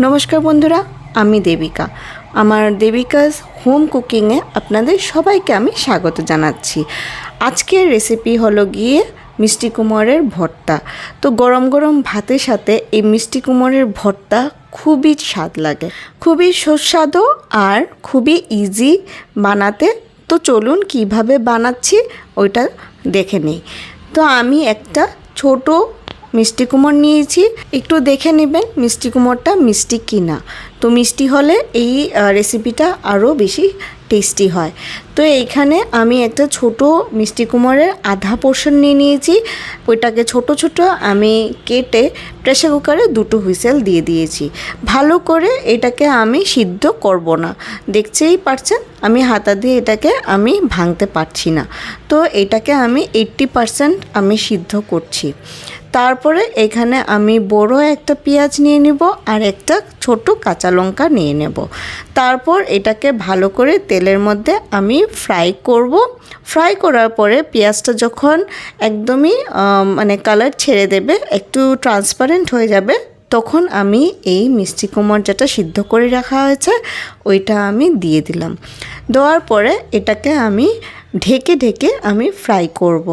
নমস্কার বন্ধুরা, আমি দেবিকা। আমার দেবিকাস হোম কুকিংয়ে আপনাদের সবাইকে আমি স্বাগত জানাচ্ছি। আজকের রেসিপি হলো গিয়ে মিষ্টি কুমড়ের ভর্তা। তো গরম গরম ভাতের সাথে এই মিষ্টি কুমড়ের ভর্তা খুবই স্বাদ লাগে। খুবই সুস্বাদু আর খুবই ইজি বানাতে। তো চলুন কীভাবে বানাচ্ছি ওইটা দেখে নিই। তো আমি একটা ছোট মিষ্টি কুমড় নিয়েছি। একটু দেখে নেবেন মিষ্টি কুমড়টা মিষ্টি কিনা। তো মিষ্টি হলে এই রেসিপিটা আরও বেশি টেস্টি হয়। তো এইখানে আমি একটা ছোট মিষ্টি কুমড়ের আধা পোর্শন নিয়ে নিয়েছি। ওইটাকে ছোট ছোট আমি কেটে প্রেসার কুকারে দুটো হুইসেল দিয়ে দিয়েছি। ভালো করে এটাকে আমি সিদ্ধ করব না। দেখতেই পারছেন, আমি হাতা দিয়ে এটাকে আমি ভাঙতে পারছি না। তো এটাকে আমি এইট্টি পারসেন্ট আমি সিদ্ধ করছি। তারপরে এখানে আমি বড় একটা পেঁয়াজ নিয়ে নেব আর একটা ছোট কাঁচা লঙ্কা নিয়ে নেব। তারপর এটাকে ভালো করে তেলের মধ্যে আমি ফ্রাই করব। ফ্রাই করার পরে পেঁয়াজটা যখন একদমই মানে কালার ছেড়ে দেবে, একটু ট্রান্সপারেন্ট হয়ে যাবে, তখন আমি এই মিষ্টি কুমড় যেটা সিদ্ধ করে রাখা হয়েছে, ওইটা আমি দিয়ে দিলাম। দেওয়ার পরে এটাকে আমি ঢেকে ঢেকে আমি ফ্রাই করব।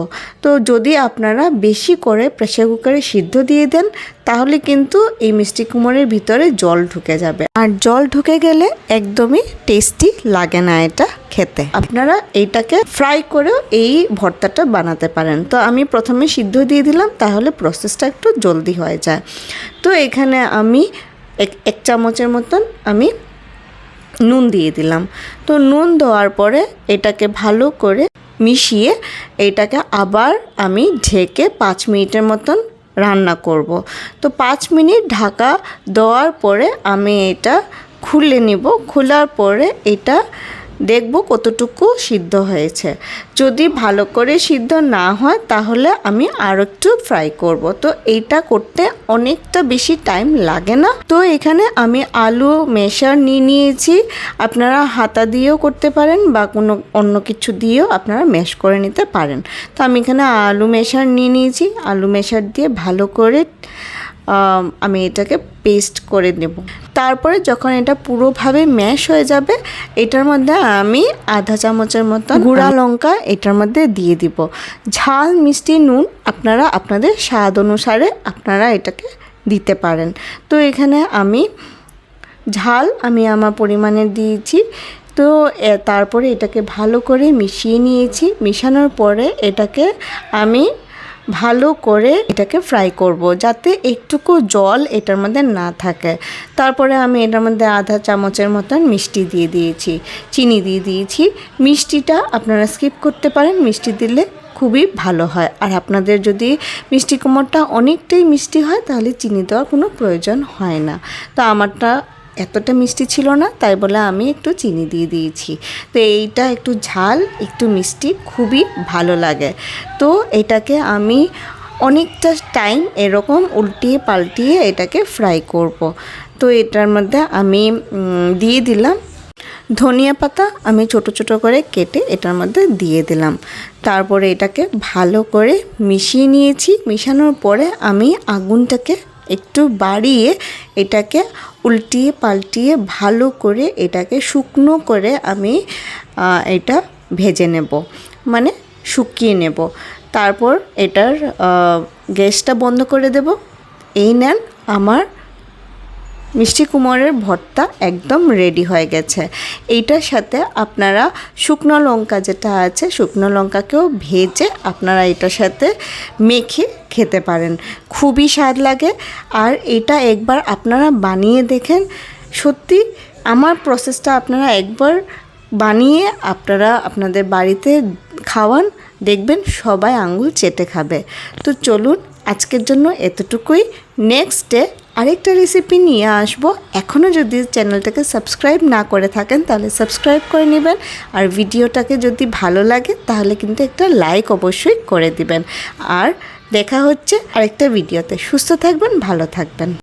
তো যদি আপনারা বেশি করে প্রেসার কুকারে সিদ্ধ দিয়ে দেন, তাহলে কিন্তু এই মিষ্টি কুমড়ের ভিতরে জল ঢুকে যাবে। আর জল ঢুকে গেলে একদমই টেস্টি লাগে না এটা খেতে। আপনারা এইটাকে ফ্রাই করেও এই ভর্তাটা বানাতে পারেন। তো আমি প্রথমে সিদ্ধ দিয়ে দিলাম, তাহলে প্রসেসটা একটু জলদি হয়ে যায়। তো এখানে আমি এক চামচের মতন আমি নুন দিয়ে দিলাম। তো নুন দেওয়ার পরে এটাকে ভালো করে মিশিয়ে এটাকে আবার আমি ঢেকে পাঁচ মিনিটের মতন রান্না করব। তো পাঁচ মিনিট ঢাকা দেওয়ার পরে আমি এটা খুলে নিব। খোলার পরে এটা দেখব কতটুকু সিদ্ধ হয়েছে। যদি ভালো করে সিদ্ধ না হয়, তাহলে আমি আর একটু ফ্রাই করব। তো এইটা করতে অনেকটা বেশি টাইম লাগে না। তো এখানে আমি আলু মেশার নিয়ে নিয়েছি। আপনারা হাতা দিয়েও করতে পারেন বা কোনো অন্য কিছু দিয়েও আপনারা ম্যাশ করে নিতে পারেন। তো আমি এখানে আলু মেশার নিয়ে নিয়েছি। আলু মেশার দিয়ে ভালো করে আম, এটাকে পেস্ট করে নেব। তারপরে যখন এটা পুরোভাবে ম্যাশ হয়ে যাবে এটার মধ্যে আমি আধা চামচের মতো গুঁড়া লঙ্কা এটার মধ্যে দিয়ে দিব। ঝাল মিষ্টি নুন আপনারা আপনাদের স্বাদ অনুসারে আপনারা এটাকে দিতে পারেন। তো এখানে আমি ঝাল আমি আমার পরিমাণে দিয়েছি। তো তারপরে এটাকে ভালো করে মিশিয়ে নিয়েছি। মিশানোর পরে এটাকে আমি ভালো করে এটাকে ফ্রাই করব, যাতে একটুকু জল এটার মধ্যে না থাকে। তারপরে আমি এটার মধ্যে আধা চামচের মতন মিষ্টি দিয়ে দিয়েছি, চিনি দিয়ে দিয়েছি। মিষ্টিটা আপনারা স্কিপ করতে পারেন, মিষ্টি দিলে খুবই ভালো হয়। আর আপনাদের যদি মিষ্টি কুমড়টা অনেকটাই মিষ্টি হয়, তাহলে চিনি দেওয়ার কোনো প্রয়োজন হয় না। তো আমারটা এতটা মিষ্টি ছিল না, তাই বলে আমি একটু চিনি দিয়ে দিয়েছি। তো এইটা একটু ঝাল, একটু মিষ্টি, খুবই ভালো লাগে। তো এটাকে আমি অনেকটা টাইম এরকম উল্টিয়ে পাল্টিয়ে এটাকে ফ্রাই করব। তো এটার মধ্যে আমি দিয়ে দিলাম ধনিয়া পাতা, আমি ছোট ছোট করে কেটে এটার মধ্যে দিয়ে দিলাম। তারপরে এটাকে ভালো করে মিশিয়ে নিয়েছি। মিশানোর পরে আমি আগুনটাকে একটু বাড়িয়ে এটাকে উল্টিয়ে পাল্টিয়ে ভালো করে এটাকে শুকনো করে আমি এটা ভেজে নেব। মানে শুকিয়ে নেব। তারপর এটার গ্যাসটা বন্ধ করে দেব। এই নেন আমার মিষ্টি কুমড়ের ভর্তা একদম রেডি হয়ে গেছে। এইটার সাথে আপনারা শুকনো লঙ্কা যেটা আছে, শুকনো লঙ্কাকেও ভেজে আপনারা এটার সাথে মেখে খেতে পারেন। খুবই স্বাদ লাগে। আর এটা একবার আপনারা বানিয়ে দেখেন, সত্যি আমার প্রসেসটা আপনারা একবার বানিয়ে আপনারা আপনাদের বাড়িতে খাওয়ান, দেখবেন সবাই আঙুল চেটে খাবে। তো চলুন, আজকের জন্য এতটুকুই। নেক্সট ডে আরেকটা রেসিপি নিয়ে আসব। এখনও যদি চ্যানেলটাকে সাবস্ক্রাইব না করে থাকেন, তাহলে সাবস্ক্রাইব করে নেবেন। আর ভিডিওটাকে যদি ভালো লাগে, তাহলে কিন্তু একটা লাইক অবশ্যই করে দিবেন। আর দেখা হচ্ছে আরেকটা ভিডিওতে। সুস্থ থাকবেন, ভালো থাকবেন।